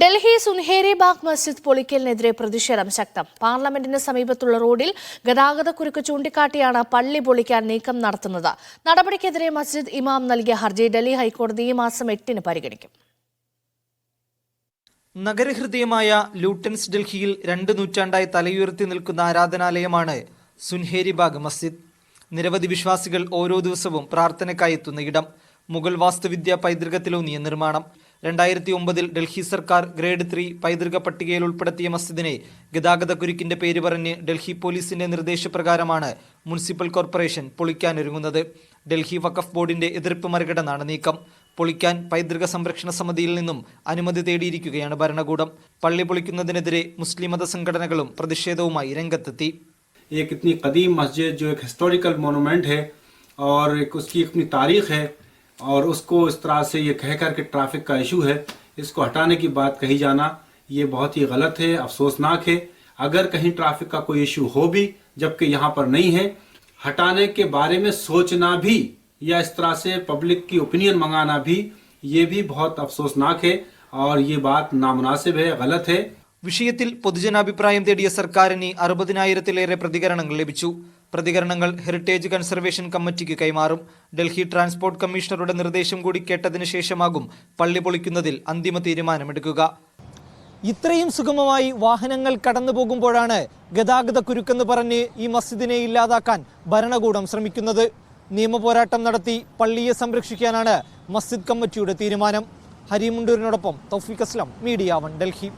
Delhi Sunehri bag മസ്ജിദ് പൊളിക്കലിനെതിരെ പ്രതിഷേധം ശക്തം. പാർലമെന്റിന് സമീപത്തുള്ള റോഡിൽ ഗതാഗതക്കുരുക്ക് ചൂണ്ടിക്കാട്ടിയാണ് പള്ളി പൊളിക്കാൻ നീക്കം നടത്തുന്നത്. നടപടിക്കെതിരെ മസ്ജിദ് ഇമാം നൽകിയ ഹർജി ഡൽഹി ഹൈക്കോടതി ഈ മാസം എട്ടിന് പരിഗണിക്കും. നഗരഹൃദയമായ ലൂട്ടൻസ് ഡൽഹിയിൽ രണ്ട് നൂറ്റാണ്ടായി തലയുയർത്തി നിൽക്കുന്ന ആരാധനാലയമാണ് സുൻഹേരി ബാഗ് മസ്ജിദ്. നിരവധി വിശ്വാസികൾ ഓരോ ദിവസവും പ്രാർത്ഥനയ്ക്കായി എത്തുന്ന ഇടം മുഗൾ വാസ്തുവിദ്യ പൈതൃകത്തിലൂന്നിയ നിർമ്മാണം. രണ്ടായിരത്തി ഒമ്പതിൽ ഡൽഹി സർക്കാർ ഗ്രേഡ് ത്രീ പൈതൃക പട്ടികയിൽ ഉൾപ്പെടുത്തിയ മസ്ജിദിനെ ഗതാഗത കുരുക്കിന്റെ പേര് പറഞ്ഞ് ഡൽഹി പോലീസിന്റെ നിർദ്ദേശപ്രകാരമാണ് മുനിസിപ്പൽ കോർപ്പറേഷൻ പൊളിക്കാനൊരുങ്ങുന്നത് ഡൽഹി വഖഫ് ബോർഡിന്റെ എതിർപ്പ് മറികടന്നാണ് നീക്കം പൊളിക്കാൻ പൈതൃക സംരക്ഷണ സമിതിയിൽ നിന്നും അനുമതി തേടിയിരിക്കുകയാണ് ഭരണകൂടം പള്ളി പൊളിക്കുന്നതിനെതിരെ മുസ്ലിം മത സംഘടനകളും പ്രതിഷേധവുമായി രംഗത്തെത്തി एक इतनी कदीम मस्जिद जो एक हिस्टोरिकल मोनूमेंट है और एक उसकी अपनी तारीख है और उसको इस तरह से ये कह कर के ट्रैफिक का इशू है इसको हटाने की बात कही जाना ये बहुत ही गलत है अफसोसनाक है अगर कहीं ट्रैफिक का कोई इशू हो भी जबकि यहाँ पर नहीं है हटाने के बारे में सोचना भी या इस तरह से पब्लिक की ओपिनियन मंगाना भी ये भी बहुत अफसोसनाक है और ये बात नामुनासिब है गलत है വിഷയത്തിൽ പൊതുജനാഭിപ്രായം തേടിയ സർക്കാരിന് അറുപതിനായിരത്തിലേറെ പ്രതികരണങ്ങൾ ലഭിച്ചു പ്രതികരണങ്ങൾ ഹെറിറ്റേജ് കൺസർവേഷൻ കമ്മിറ്റിക്ക് കൈമാറും. ഡൽഹി ട്രാൻസ്പോർട്ട് കമ്മീഷണറുടെ നിർദ്ദേശം കൂടി കേട്ടതിന് ശേഷമാകും പള്ളി പൊളിക്കുന്നതിൽ അന്തിമ തീരുമാനമെടുക്കുക. ഇത്രയും സുഗമമായി വാഹനങ്ങൾ കടന്നു പോകുമ്പോഴാണ് ഗതാഗത കുരുക്കെന്ന് പറഞ്ഞ് ഈ മസ്ജിദിനെ ഇല്ലാതാക്കാൻ ഭരണകൂടം ശ്രമിക്കുന്നത്. നിയമപോരാട്ടം നടത്തി പള്ളിയെ സംരക്ഷിക്കാനാണ് മസ്ജിദ് കമ്മിറ്റിയുടെ തീരുമാനം. ഹരിമുണ്ടൂരിനോടൊപ്പം തൗഫീഖ് അസ്ലം മീഡിയ വൺ ഡൽഹി.